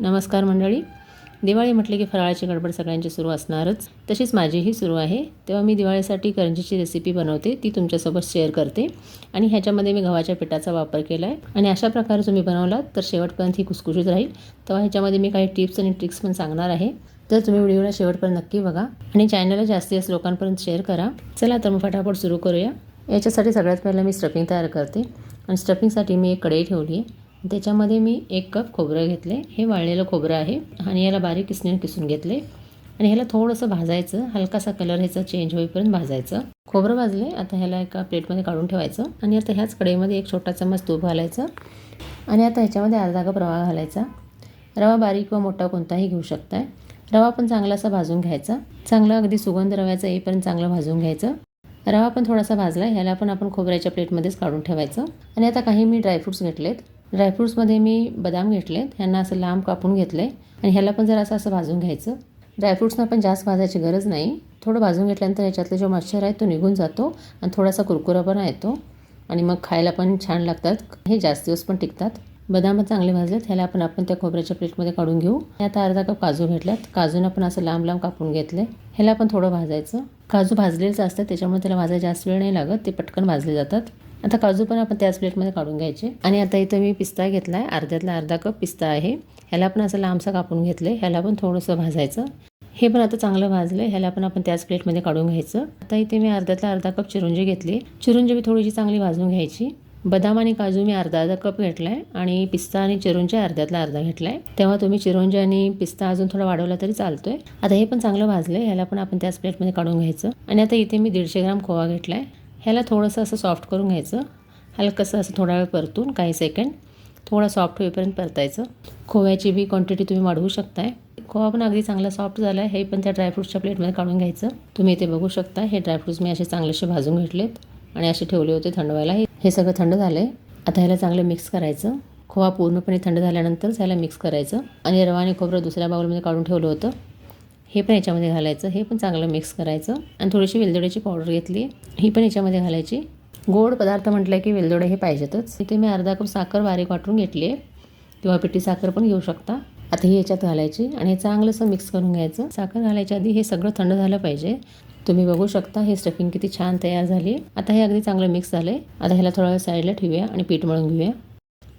नमस्कार मंडळी. दिवाळी म्हटले की फराळाची गडबड सगळ्यांची सुरू असणारच. तशीच माझीही सुरू आहे. तेव्हा मी दिवाळीसाठी करंजीची रेसिपी बनवते ती तुमच्यासोबत शेअर करते. आणि ह्याच्यामध्ये मी गव्हाच्या पिठाचा वापर केला आहे आणि अशा प्रकारे तुम्ही बनवलात तर शेवटपर्यंत ही कुसकुशीत राहील. तेव्हा ह्याच्यामध्ये मी काही टिप्स आणि ट्रिक्स पण सांगणार आहे. तर तुम्ही व्हिडिओला शेवटपर्यंत नक्की बघा. आणि चॅनलला जास्तीत जास्त लोकांपर्यंत शेअर करा. चला तर मग फटाफट सुरू करूया. याच्यासाठी सगळ्यात पहिलं मी स्टफिंग तयार करते. आणि स्टफिंगसाठी मी एक कढई ठेवली आहे. त्याच्यामध्ये मी एक कप खोबरं घेतले. हे वाळलेलं खोबरं आहे. आणि याला बारीक किसणीने किसून घेतले. आणि ह्याला थोडंसं भाजायचं. हलकासा कलर ह्याचा चेंज होईपर्यंत भाजायचं. खोबरं भाजले. आता ह्याला एका प्लेटमध्ये काढून ठेवायचं. आणि आता ह्याच कढईमध्ये एक छोटा चम्मच तूप घालायचं. आणि आता ह्याच्यामध्ये अर्धा कप रवा घालायचा. रवा बारीक किंवा मोठा कोणताही घेऊ शकताय. रवा पण चांगला असा भाजून घ्यायचा. चांगला अगदी सुगंध रव्याचा येईपर्यंत चांगलं भाजून घ्यायचं. रवा पण थोडासा भाजला. ह्याला पण आपण खोबऱ्याच्या प्लेटमध्येच काढून ठेवायचं. आणि आता काही मी ड्रायफ्रूट्स घेतलेत. ड्रायफ्रूट्समध्ये मी बदाम घेतलेत ह्यांना असं लांब कापून घेतलं आहे आणि ह्याला पण जरा असं असं भाजून घ्यायचं. ड्रायफ्रूट्सना पण जास्त भाजायची गरज नाही. थोडं भाजून घेतल्यानंतर याच्यातला जो मच्छर आहे तो निघून जातो आणि थोडासा कुरकुरा पण येतो. आणि मग खायला पण छान लागतात. हे जास्त दिवस पण टिकतात. बदाम चांगले भाजलेत. ह्याला आपण आपण त्या खोबऱ्याच्या प्लेटमध्ये काढून घेऊ. आता अर्धा कप काजू घेतल्यात. काजूनं पण असं लांब लांब कापून घेतले ह्याला पण थोडं भाजायचं. काजू भाजलेच असतात. त्याच्यामुळे त्याला भाजायला जास्त वेळ नाही लागत. ते पटकन भाजले जातात. आता काजू पण आपण त्याच प्लेटमध्ये काढून घ्यायचे. आणि आता इथं मी पिस्ता घेतला आहे अर्ध्यातला अर्धा कप पिस्ता आहे. ह्याला पण असं लांबसा कापून घेतलं ह्याला पण थोडंसं भाजायचं. हे पण आता चांगलं भाजलं ह्याला पण आपण त्याच प्लेटमध्ये काढून घ्यायचं. आता इथे मी अर्ध्यातला अर्धा कप चिरुंजी घेतली. चिरुंजी मी थोडीशी चांगली भाजून घ्यायची. बदाम आणि काजू मी अर्धा अर्धा कप घेतला आहे आणि पिस्ता आणि चिरुंजी अर्ध्यातला अर्धा घेतला आहे तेव्हा तुम्ही चिरोंजी आणि पिस्ता अजून थोडा वाढवला तरी चालतोय. आता हे पण चांगलं भाजलं आहे ह्याला पण आपण त्याच प्लेटमध्ये काढून घ्यायचं. आणि आता इथे मी दीडशे ग्राम खोवा घेतला आहे ह्याला थोडंसं असं सॉफ्ट करून घ्यायचं. हलकंसं असं थोडा वेळ परतून काही सेकंड थोडा सॉफ्ट होईपर्यंत परतायचं. खोव्याची बी क्वांटिटी तुम्ही वाढवू शकताय. खोवा पण अगदी चांगला सॉफ्ट झाला आहे हे पण त्या ड्रायफ्रूट्सच्या प्लेटमध्ये काढून घ्यायचं. तुम्ही इथे बघू शकता हे ड्रायफ्रूट्स मी असे चांगलेसे भाजून घेतलेत आणि असे ठेवले होते थंड व्हायला हे हे सगळं थंड झालं आहे आता ह्याला चांगलं मिक्स करायचं. खोवा पूर्णपणे थंड झाल्यानंतर ह्याला मिक्स करायचं. आणि रवा आणि खोबरं दुसऱ्या बाउलमध्ये काढून ठेवलं होतं. हे पण याच्यामध्ये घालायचं हे पण चांगलं मिक्स करायचं. आणि थोडीशी वेलदोड्याची पावडर घेतली ही पण याच्यामध्ये घालायची. गोड पदार्थ म्हटलं की वेलदोडे हे पाहिजेतच. इथे मी अर्धा कप साखर बारीक वाटून घेतली आहे. किंवा पिठी साखर पण घेऊ शकता. आता ही याच्यात घालायची आणि हे चांगलंसं मिक्स करून घ्यायचं. साखर घालायच्या आधी हे सगळं थंड झालं पाहिजे. तुम्ही बघू शकता हे स्टफिंग किती छान तयार झाली आता हे अगदी चांगलं मिक्स झालं आहे आता ह्याला थोडा वेळ साईडला ठेवूया आणि पीठ मळून घेऊया.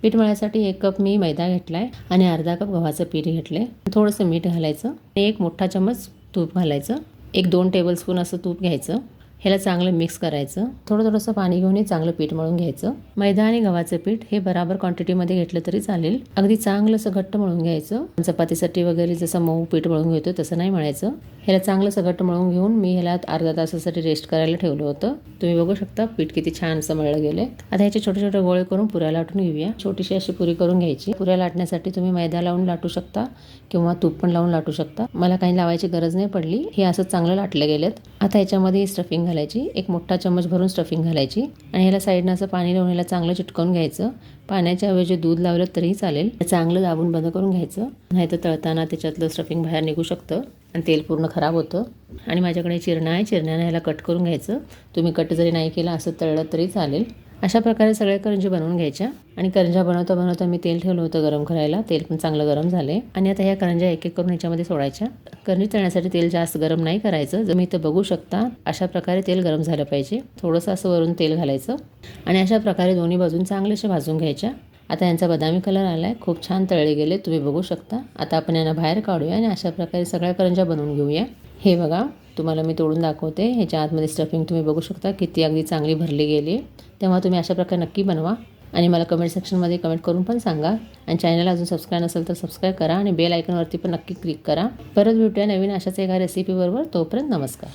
पीठ मळण्यासाठी एक कप मी मैदा घेतला आहे आणि अर्धा कप गव्हाचं पीठ घेतलं आहे थोडंसं मीठ घालायचं आणि एक मोठा चमच तूप घालायचं. एक दोन टेबलस्पून असं तूप घ्यायचं. ह्याला चांगलं मिक्स करायचं. थोडं थोडंसं पाणी घेऊन चांगलं पीठ मळून घ्यायचं. मैदा आणि गव्हाचं पीठ हे बराबर क्वांटिटीमध्ये घेतलं तरी चालेल. अगदी चांगलं असं घट्ट मळून घ्यायचं. चपातीसाठी वगैरे जसं मऊ पीठ मळून घेतो तसं नाही मळायचं. ह्याला चांगलं असं घट्ट मळून घेऊन मी ह्याला अर्धा तासासाठी रेस्ट करायला ठेवलं होतं. तुम्ही बघू शकता पीठ किती छान असं मळलं गेलं आता ह्याचे छोटे छोटे गोळे करून पुऱ्या लाटून घेऊया. छोटीशी अशी पुरी करून घ्यायची. पुऱ्या लाटण्यासाठी तुम्ही मैदा लावून लाटू शकता किंवा तूप पण लावून लाटू शकता. मला काही लावायची गरज नाही पडली. हे असं चांगलं लाटलं गेलेत. आता ह्याच्यामध्ये स्टफिंग घालायची. एक मोठा चम्मच भरून स्टफिंग घालायची. आणि ह्याला साईडनं असं पाणी लावून ह्याला चांगलं चिटकवून घ्यायचं. पाण्याच्या ऐवजी दूध लावलं तरीही चालेल. चांगलं दाबून बंद करून घ्यायचं. नाही तर तळताना त्याच्यातलं स्टफिंग बाहेर निघू शकतं. आणि तेल पूर्ण खराब होतं. आणि माझ्याकडे चिरणं आहे चिरण्यानं ह्याला कट करून घ्यायचं. तुम्ही कट जरी नाही केला असं तळलं तरी चालेल. अशा प्रकारे सगळ्या करंजी बनवून घ्यायच्या. आणि करंजा बनवता बनवता मी तेल ठेवलं होतं गरम करायला. तेल पण चांगलं गरम झाले आणि आता ह्या करंजा एक एक करून याच्यामध्ये सोडायच्या. करंजी तळण्यासाठी तेल जास्त गरम नाही करायचं. जर मी इथं बघू शकता अशा प्रकारे तेल गरम झालं पाहिजे. थोडंसं असं वरून तेल घालायचं. आणि अशा प्रकारे दोन्ही बाजून चांगल्याशा भाजून घ्यायच्या. आता यांचा बदामी कलर आला आहे खूप छान तळले गेले. तुम्ही बघू शकता. आता आपण यांना बाहेर काढूया आणि अशा प्रकारे सगळ्या करंजा बनवून घेऊया. हे बघा. तुम्हाला मी तोडून दाखवते. ह्याच्या आतमध्ये स्टफिंग तुम्ही बघू शकता किती अगदी चांगली भरली गेली. तेव्हा तुम्ही अशा प्रकारे नक्की बनवा. आणि मला कमेंट सेक्शनमध्ये कमेंट करून पण सांगा. आणि चॅनलला अजून सबस्क्राईब नसेल तर सबस्क्राईब करा. आणि बेल आयकॉनवरती पण नक्की क्लिक करा. परत भेटूया नवीन अशाच एका रेसिपीबरोबर तोपर्यंत नमस्कार.